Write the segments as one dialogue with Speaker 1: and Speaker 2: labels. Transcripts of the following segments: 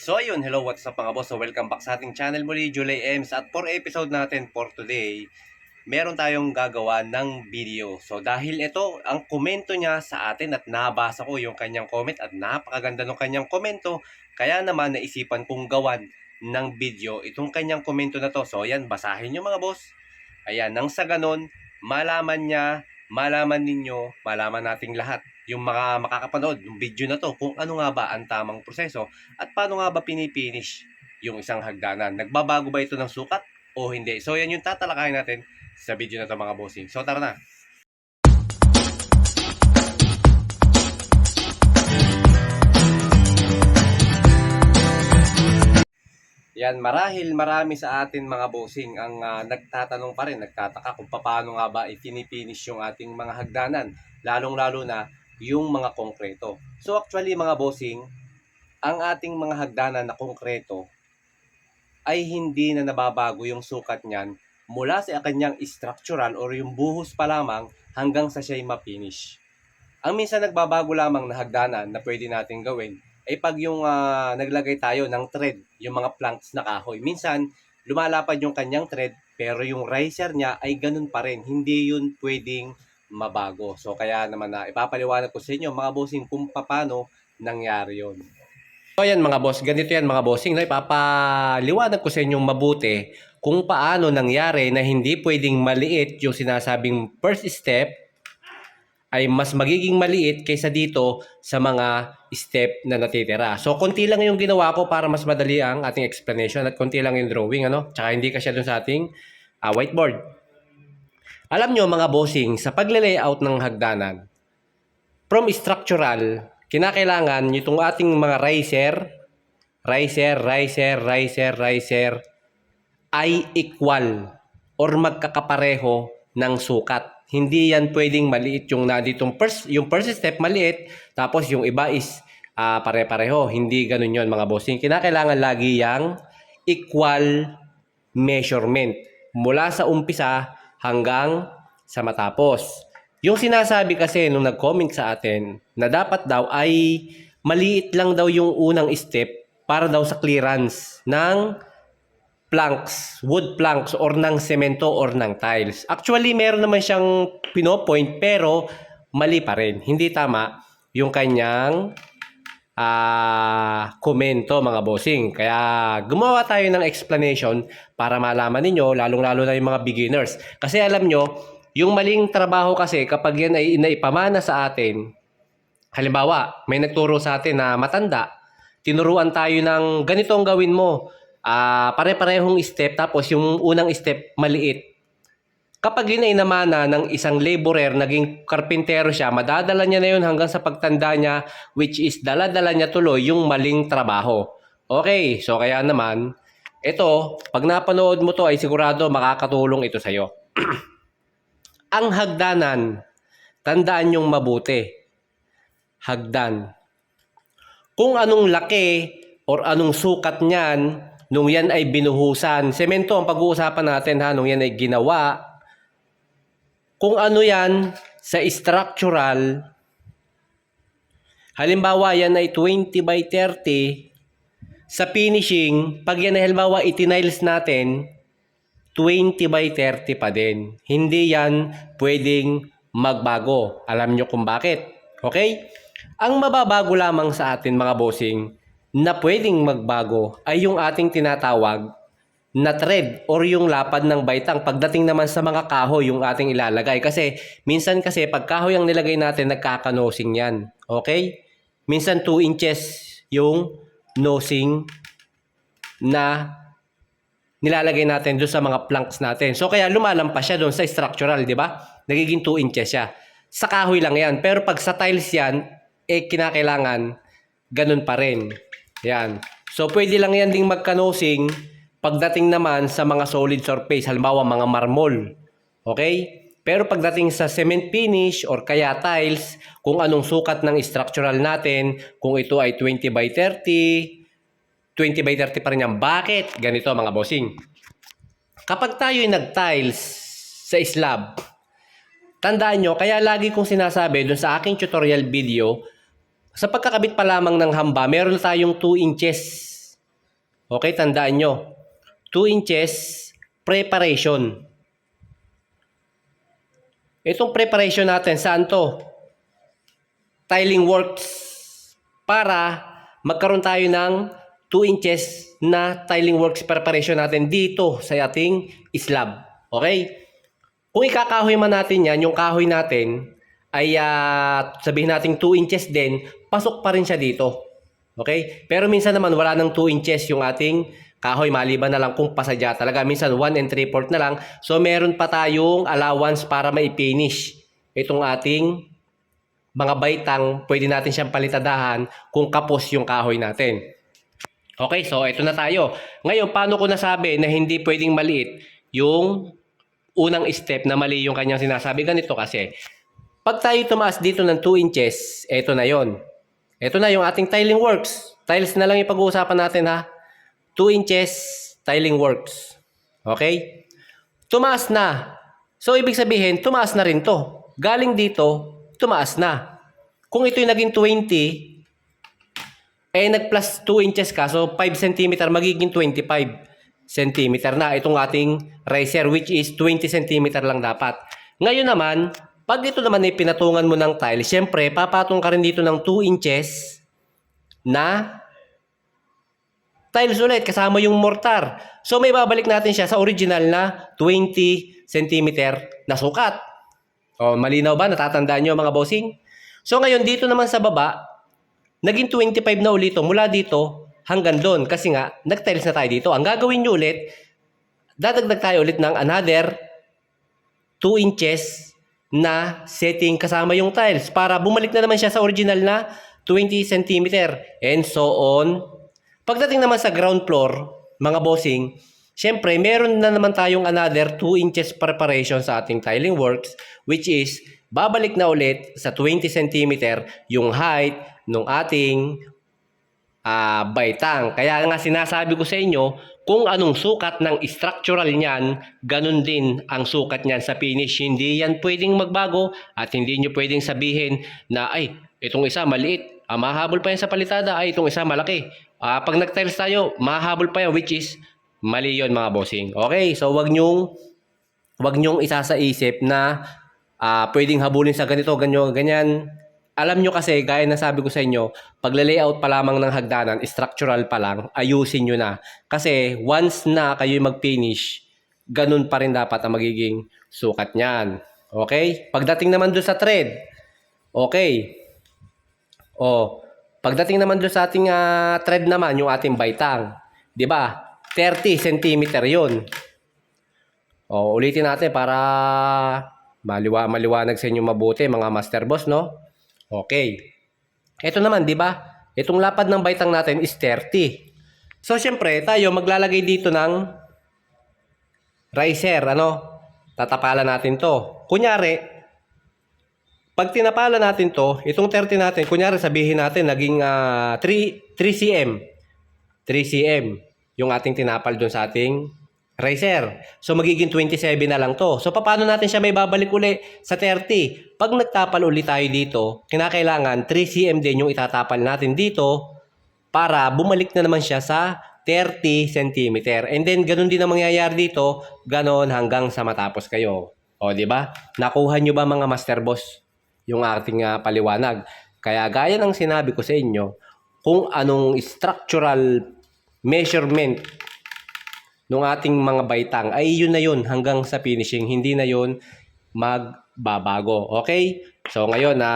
Speaker 1: So ayun, hello, what's up mga boss? So welcome back sa ating channel muli, July Ems. At for episode natin for today, meron tayong gagawa ng video. So dahil ito, ang komento niya sa atin at nabasa ko yung kanyang comment at napakaganda ng kanyang komento. Kaya naman naisipan kong gawan ng video itong kanyang komento na to. So ayan, basahin nyo mga boss. Ayan, nang sa ganon, malaman niya, malaman ninyo, malaman nating lahat yung mga makakapanood ng video na to kung ano nga ba ang tamang proseso at paano nga ba pinipinish yung isang hagdanan. Nagbabago ba ito ng sukat o hindi? So yan yung tatalakayin natin sa video na to mga bossing. So tara na. Yan, marahil marami sa atin mga bossing ang ah, nagtatanong pa rin, nagtataka kung paano nga ba itinipinish yung ating mga hagdanan, lalong-lalo na yung mga konkreto. So actually mga bossing, ang ating mga hagdanan na konkreto ay hindi na nababago yung sukat niyan mula sa kanyang structural or yung buhos pa lamang hanggang sa siya'y mapinish. Ang minsan nagbabago lamang na hagdanan na pwede natin gawin ay pag yung ah, naglagay tayo ng thread, yung mga planks na kahoy. Minsan, lumalapad yung kanyang thread pero yung riser niya ay ganun pa rin. Hindi yun pwedeng mabago. So kaya naman na ipapaliwanag ko sa inyo mga bossing kung paano nangyari yon. So yan mga boss, ganito yan mga bossing. No? Ipapaliwanag ko sa inyo mabuti kung paano nangyari na hindi pwedeng maliit yung sinasabing first step ay mas magiging maliit kaysa dito sa mga step na natitira. So, konti lang yung ginawa ko para mas madali ang ating explanation at konti lang yung drawing, ano? Tsaka hindi kasi dun sa ating ah, whiteboard. Alam nyo mga bossing, sa pagle-layout ng hagdanan, from structural, kinakailangan itong ating mga riser, riser, riser, riser, riser, ay equal or magkakapareho ng sukat. Hindi yan pwedeng maliit yung na ditong first, yung first step maliit, tapos yung iba is ah, pare-pareho. Hindi ganun yon mga bossing. Kinakailangan lagi yang equal measurement mula sa umpisa hanggang sa matapos. Yung sinasabi kasi nung nag-comment sa atin na dapat daw ay maliit lang daw yung unang step para daw sa clearance ng planks, wood planks or ng semento or ng tiles. Actually, meron naman siyang pinopoint pero mali pa rin. Hindi tama yung kanyang ah komento mga bossing. Kaya gumawa tayo ng explanation para malaman ninyo, lalong-lalo na yung mga beginners. Kasi alam nyo, yung maling trabaho kasi kapag yan ay naipamana sa atin, halimbawa, may nagturo sa atin na matanda, tinuruan tayo ng ganito ang gawin mo. Ah, pare-parehong step tapos yung unang step maliit. Kapag yun ay namana ng isang laborer, naging karpintero siya, madadala niya na yun hanggang sa pagtanda niya, which is dala-dala niya tuloy yung maling trabaho. Okay, so kaya naman, ito, pag napanood mo to ay sigurado makakatulong ito sa'yo. Ang hagdanan, tandaan yung mabuti. Hagdan. Kung anong laki or anong sukat niyan, nung yan ay binuhusan, semento ang pag-uusapan natin ha, nung yan ay ginawa, kung ano yan sa structural, halimbawa yan ay 20 by 30, sa finishing, pag yan ay halimbawa itiniles natin, 20 by 30 pa din. Hindi yan pwedeng magbago. Alam nyo kung bakit. Okay? Ang mababago lamang sa atin mga bossing na pwedeng magbago ay yung ating tinatawag na thread or yung lapad ng baitang pagdating naman sa mga kahoy yung ating ilalagay. Kasi minsan kasi pag kahoy ang nilagay natin nagkakanosing yan. Okay? Minsan 2 inches yung nosing na nilalagay natin doon sa mga planks natin. So kaya lumalampas siya doon sa structural, di ba? Nagiging 2 inches siya. Sa kahoy lang yan. Pero pag sa tiles yan, eh kinakailangan ganun pa rin. Yan. So pwede lang yan ding magkanosing pagdating naman sa mga solid surface, halimbawa mga marmol. Okay? Pero pagdating sa cement finish or kaya tiles, kung anong sukat ng structural natin, kung ito ay 20 by 30, 20 by 30 pa rin yan. Bakit? Ganito mga bossing. Kapag tayo ay nag-tiles sa slab, tandaan nyo, kaya lagi kong sinasabi dun sa aking tutorial video, sa pagkakabit pa lamang ng hamba, meron tayong 2 inches Okay, tandaan nyo. 2 inches preparation. Itong preparation natin, saan to? Tiling works. Para magkaroon tayo ng 2 inches na tiling works preparation natin dito sa ating slab. Okay? Kung ikakahoy man natin yan, yung kahoy natin ay ah, sabihin natin 2 inches din, pasok pa rin siya dito. Okay? Pero minsan naman wala nang 2 inches yung ating kahoy maliban na lang kung pasadya talaga. Minsan 1 and 3 fourth na lang. So meron pa tayong allowance para maipinish itong ating mga baitang pwede natin siyang palitadahan kung kapos yung kahoy natin. Okay, so ito na tayo. Ngayon, paano ko nasabi na hindi pwedeng maliit yung unang step na mali yung kanyang sinasabi? Ganito kasi, pag tayo tumaas dito ng 2 inches, ito na yon. Ito na yung ating tiling works. Tiles na lang yung pag-uusapan natin ha. 2 inches tiling works. Okay? Tumaas na. So, ibig sabihin, tumaas na rin to. Galing dito, tumaas na. Kung ito'y naging 20, eh nag-plus 2 inches ka, so 5 cm magiging 25 cm na itong ating riser which is 20 cm lang dapat. Ngayon naman, pag ito naman ay pinatungan mo ng tile, syempre papatong ka rin dito ng 2 inches na tiles ulit kasama yung mortar. So may babalik natin siya sa original na 20 cm na sukat. O malinaw ba? Natatandaan nyo mga bossing? So ngayon dito naman sa baba, naging 25 na ulit mula dito hanggang doon kasi nga nag-tiles na tayo dito. Ang gagawin nyo ulit, dadagdag tayo ulit ng another 2 inches na setting kasama yung tiles para bumalik na naman siya sa original na 20 cm and so on. Pagdating naman sa ground floor, mga bossing, syempre meron na naman tayong another 2 inches preparation sa ating tiling works which is babalik na ulit sa 20 cm yung height ng ating ah, baitang. Kaya nga sinasabi ko sa inyo, kung anong sukat ng structural niyan, ganun din ang sukat niyan sa finish. Hindi yan pwedeng magbago at hindi nyo pwedeng sabihin na ay, itong isa maliit, ah, mahabol pa yan sa palitada, ay itong isa malaki. Ah, pag nag-tiles tayo, mahabol pa yan which is mali yon mga bossing. Okay, so wag nyong wag nyong isa sa isip na ah, pwedeng habulin sa ganito, ganyan, ganyan. Alam nyo kasi, gaya na sabi ko sa inyo, pag layout pa lamang ng hagdanan, structural pa lang, ayusin nyo na. Kasi once na kayo mag-finish, ganun pa rin dapat ang magiging sukat niyan. Okay? Pagdating naman doon sa thread, okay. O, pagdating naman doon sa ating ah, thread naman, yung ating baitang, di ba? 30 cm yun. O, ulitin natin para maliwa maliwanag sa inyo mabuti mga master boss, no? Okay. Ito naman, di ba? Itong lapad ng baitang natin is 30. So, syempre, tayo maglalagay dito ng riser, ano? Tatapalan natin to. Kunyari, pag tinapalan natin to, itong 30 natin, kunyari sabihin natin, naging ah, 3, 3 cm. 3 cm yung ating tinapal doon sa ating riser. So magiging 27 na lang to. So paano natin siya may babalik uli sa 30? Pag nagtapal uli tayo dito, kinakailangan 3 cm din yung itatapal natin dito para bumalik na naman siya sa 30 cm. And then ganun din ang mangyayari dito, ganon hanggang sa matapos kayo. O, di ba? Nakuha nyo ba mga master boss yung ating ah, paliwanag? Kaya gaya ng sinabi ko sa inyo, kung anong structural measurement ng ating mga baitang ay yun na yun hanggang sa finishing. Hindi na yun magbabago. Okay? So ngayon, na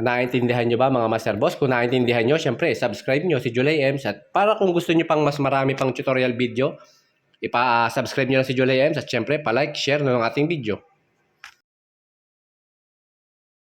Speaker 1: naintindihan nyo ba mga master boss? Kung naintindihan nyo, syempre, subscribe nyo si July Ems. At para kung gusto nyo pang mas marami pang tutorial video, ipa-subscribe nyo lang si July Ems. At syempre, pa-like, share na ng ating video.